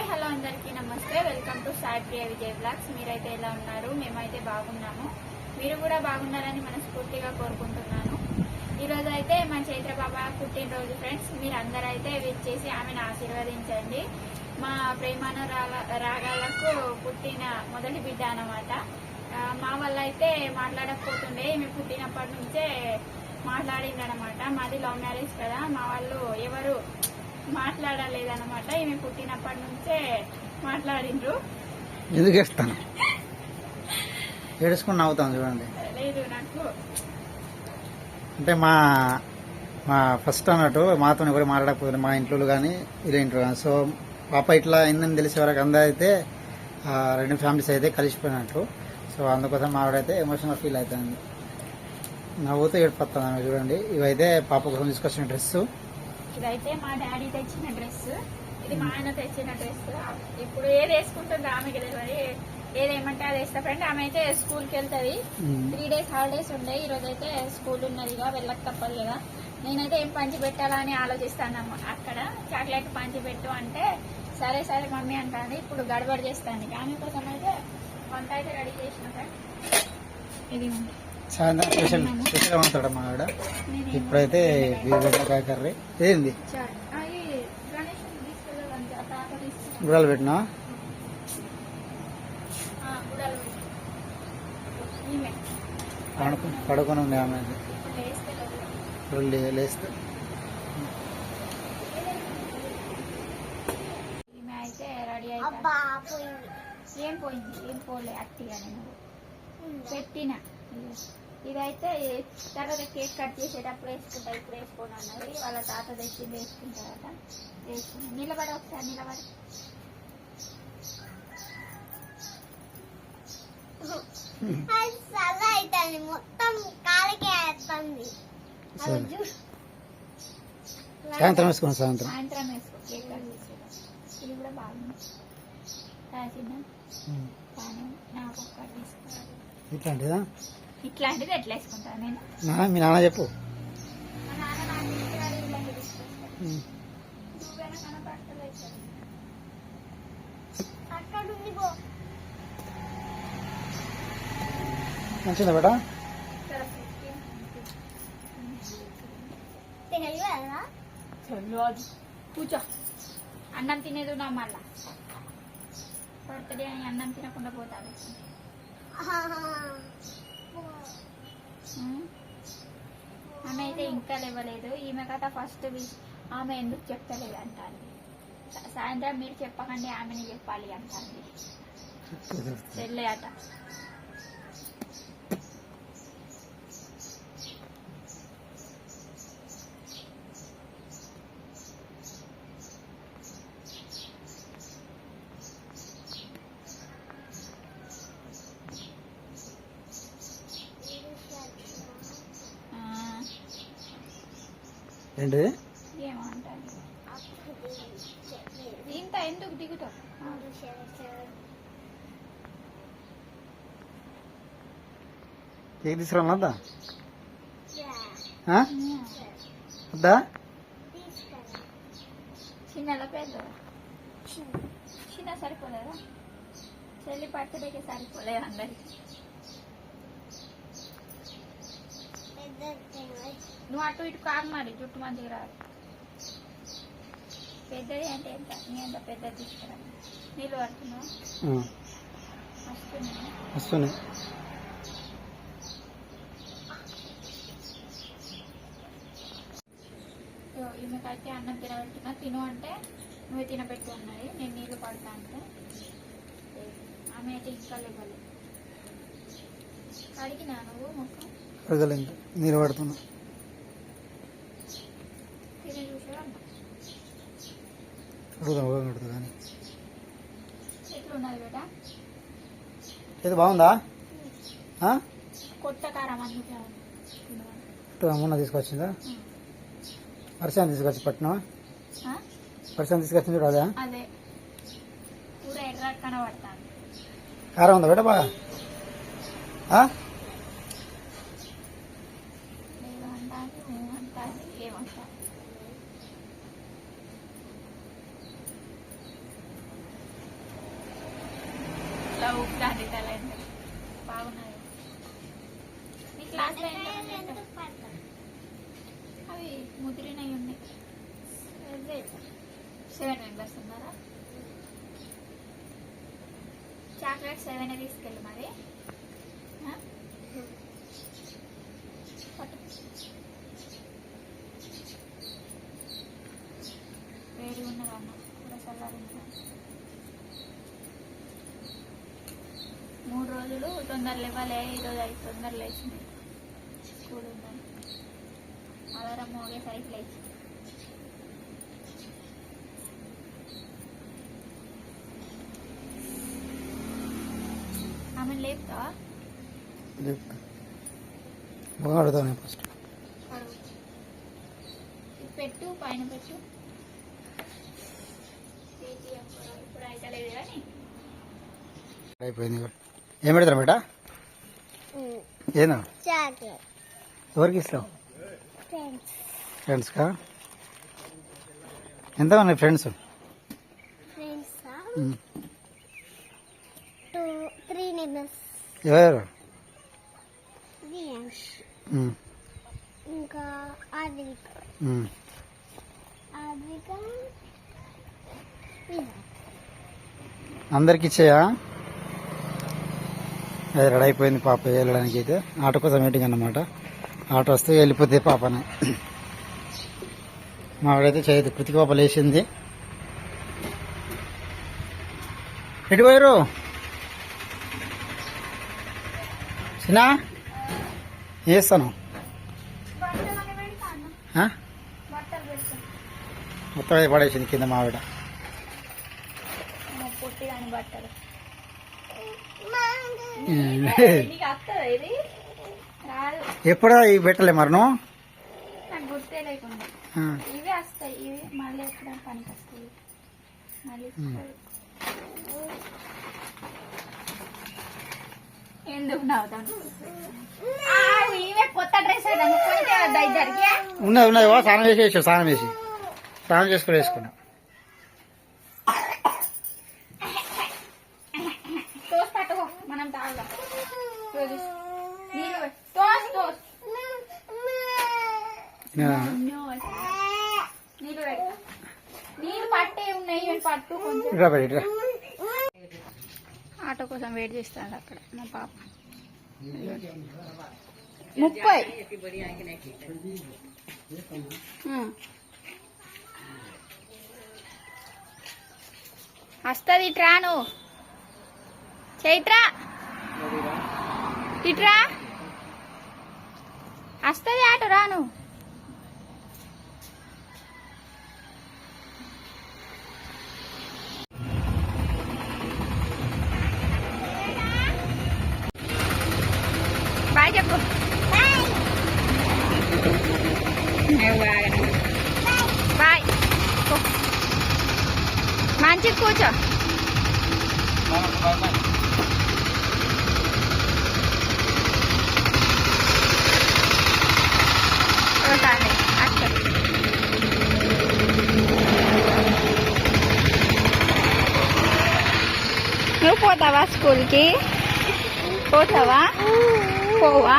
Hi hello అందరికీ నమస్తే. Welcome to Sai Priya Vijay vlogs. మీరైతే ఎలా ఉన్నారు? మేమైతే బాగున్నాము. మీరు కూడా బాగున్నారని మనస్ఫూర్తిగా కోరుకుంటున్నాను. ఈరోజు అయితే మా చైత్ర బాబా పుట్టినరోజు ఫ్రెండ్స్. మీరు అందరూ అయితే విచ్చేసి ఆమెను ఆశీర్వదించండి. మా ప్రేమాను రాగ- రాగాలకు పుట్టిన మొదటి బిడ్డ అనమాట మా వల్ల అయితే మాట్లాడకపోతుండే. ఈమె పుట్టినప్పటి నుంచే మాట్లాడిందనమాట మాది లవ్ మ్యారేజ్ కదా. మా వాళ్ళు ఎవరు మాట్లాడలేదన్నమాట. ఈమె పుట్టినప్పటి నుంచే మాట్లాడిండ్రు. ఎందుకు వేస్తాను ఏడుచుకుని నవ్వుతాను చూడండి. లేదు నాకు. అంటే మా మా ఫస్ట్ అన్నట్టు మాతో ఎవరు మాట్లాడకపోతుంది మా ఇంట్లో కానీ వీళ్ళ ఇంట్లో కానీ. సో పాప ఇట్లా అయిందని తెలిసే వరకు అందరూ అయితే ఆ, రెండు ఫ్యామిలీస్ అయితే కలిసిపోయినట్టు. సో అందుకోసం ఆవిడైతే ఎమోషనల్ ఫీల్ అవుతుంది. నవ్వుతూ ఏడిపోతుంది ఆమె చూడండి. ఇవైతే పాప కోసం తీసుకొచ్చిన డ్రెస్ ఇదైతే మా డాడీ తెచ్చిన డ్రెస్. ఇది మా ఆయన తెచ్చిన డ్రెస్. ఇప్పుడు ఏది వేసుకుంటుందో ఆమెకి తెలియదు. ఏదేమంటే అది వేస్తా ఫ్రెండ్. ఆమె అయితే స్కూల్కి వెళ్తుంది. త్రీ డేస్ హాలిడేస్ ఉండే. ఈ రోజు అయితే స్కూల్ ఉన్నదిగా వెళ్ళక తప్పదు కదా. నేనైతే ఏం పంచి పెట్టాలని ఆలోచిస్తాను అక్కడ చాక్లెట్ పంచి పెట్టు అంటే సరే సరే మమ్మీ అంటాను ఇప్పుడు గడబడి చేస్తాను ఆమె కోసం అయితే వంట అయితే రెడీ చేసిన ఫ్రెండ్. ఇది ఉంది. సాయంత్రం స్పెషల్ స్పెషల్ ఉంటాడు మా ఆవిడ. ఇప్పుడైతే బెండకాయ కర్రీ. ఏంది గుడాలు పెట్టినా? ఆ, పడుకు పడుకొని ఉంది ఆమె. లేస్తే. రెడీ ఏం పోయింది? ఏం పోలే అట్టిగా నేను పెట్టిన. ఇదైతే తర్వాత కేక్ కట్ చేసేటప్పుడు వేసుకుంటా ఇప్పుడు వేసుకోను అన్నది. వాళ్ళ తాత తెచ్చింది వేసుకుంటారట. వేసుకున్నా నిలబడి ఒకసారి నిలబడి. మొత్తం కాలికి వేస్తుంది. సరే. సాయంత్రం వేసుకున్నాం సాయంత్రం. సాయంత్రం వేసుకో కేక్ కట్ చేసేటప్పుడు. ఇది కూడా బాగుంది. రాసిన కానీ నాకు ఒక్కటి తీసుకోవాలి ఇట్లాంటిదా? ఇట్లాంటిది ఎట్లా వేసుకుంటాను నేను నా మీ నాన్న చెప్పు మా నాన్న నాకు తీసుకురాడు, ఇట్లాంటివి తీసుకొస్తాడు. నువ్వైనా కనపడతలేదు కదా. అక్కడ ఉంది పో మంచిదా బేటా సరే, ఫిఫ్టీన్. తెలియదా తెలియదు కూర్చో అన్నం తినేది నా మళ్ళా బర్త్డే అని అన్నం తినకుండా పోతాడు ఉం? ఆమె అయితే ఇంకా లేవలేదు. ఈమె కథ ఫస్ట్ ఆమె ఎందుకు చెప్తలేదు అంటాను సాయంత్రం మీరు చెప్పకండి ఆమెని చెప్పాలి అంటాంది. చెల్లె అట. అంటాను ఇంత ఎందుకు దిగుతావు ఆ, కేక్ వద్దా. వద్దా చిన్నలా పెద్ద చిన్న సరిపోలేదా? చెల్లి బర్త్డేకి సరిపోలేదు అందరికి? నువ్వు అటు ఇటు కాదు మరి జుట్టు మంచిగా రాదు. పెద్దది అంటే ఎంత? నీ ఎంత పెద్దది తీసుకురా నీళ్ళు పడుతున్నావు? వస్తున్నాయి? ఈమెకైతే అన్నం తినబెట్టినా తిను అంటే నువ్వు తినబెట్టు అన్నది. నేను నీళ్ళు పడతా అంటే. ఆమె అయితే ఇంకా లేవాలి. అడిగినా నువ్వు ముఖం అడగలేదు నీరు పడుతున్నా తిని చూసాడు అన్న అడుగుతా కానీ. ఇది బాగుందా? అమ్మున్న తీసుకొచ్చిందా? పరిచయం తీసుకొచ్చి పట్టినా? పరిచయం తీసుకొచ్చింది కనబడతాను కారం ఉందా బేట బాగా? ఇట్లా మీ క్లాస్లో అవి ముదిరినవి ఉన్నాయి సెవెన్ మెంబర్స్ ఉన్నారా చాక్లెట్ సెవెన్ తీసుకెళ్ళి మరి వేడి ఉన్నది అన్న కూడా చల్లారింది. మూడు రోజులు తొందర లేవాలే ఈరోజు ఐదు తొందర లేచింది. స్కూల్ ఉందని. అలారం మోగే సైకిల్ లేచి ఆమె లేపుతావా ఫస్ట్. పెట్టు పైన పెట్టు. అయిపోయింది. ఏం పెడతారు బేట ఏనా? ఎవరికి ఇస్తావు? ఫ్రెండ్స్. ఫ్రెండ్స్కా? ఎంతమంది friends? Friends? Two three numbers. ఎవరు దియాన్స్ ఉమ్, ఇంకా అందరికి ఇచ్చాయా? అది రెడీ అయిపోయింది పాప వెళ్ళడానికి అయితే. ఆటో కోసం వెయిటింగ్ అనమాట ఆటో వస్తే వెళ్ళిపోతే పాపని. మావిడైతే చేయదు కృతిక పాప లేచింది. ఎటు పోయారు? చిన్నా? వేస్తాను మొత్తం అయితే పడేసింది కింద మావిడ. పొట్టి బట్టలు ఉమ్. నీకు వస్తుందా ఇది రాదు ఎప్పుడా ఈ పెట్టలే మరి నువ్వు. ఇవే ఇవి ఇవే ఉన్నది ఉన్నది స్నానం చేసి వేసావు స్నానం చేసి. స్నానం చేసుకుని వేసుకున్నా టోస్ పట్టుకో మనం తాగుదాం రోజు నీళ్ళు పోయి. టోస్ టోస్ ఆ. నీళ్ళు పెడతా నీళ్ళు పట్టే ఉన్నాయి ఇవి పట్టు కొంచెం ఇట్రా పెట్టి ఇట్రా ఆటో కోసం వెయిట్ చేస్తాడు అక్కడ మా పాప. ముప్పై. వస్తుంది ఇట్రాను చైత్ర ఇట్రా. వస్తుంది ఆటో రాను. బాయ్ చెప్పు. బాయ్. మంచి కూర్చో పోతాండి అక్కడ నువ్వు పోతావా స్కూల్కి పోతావా పోవా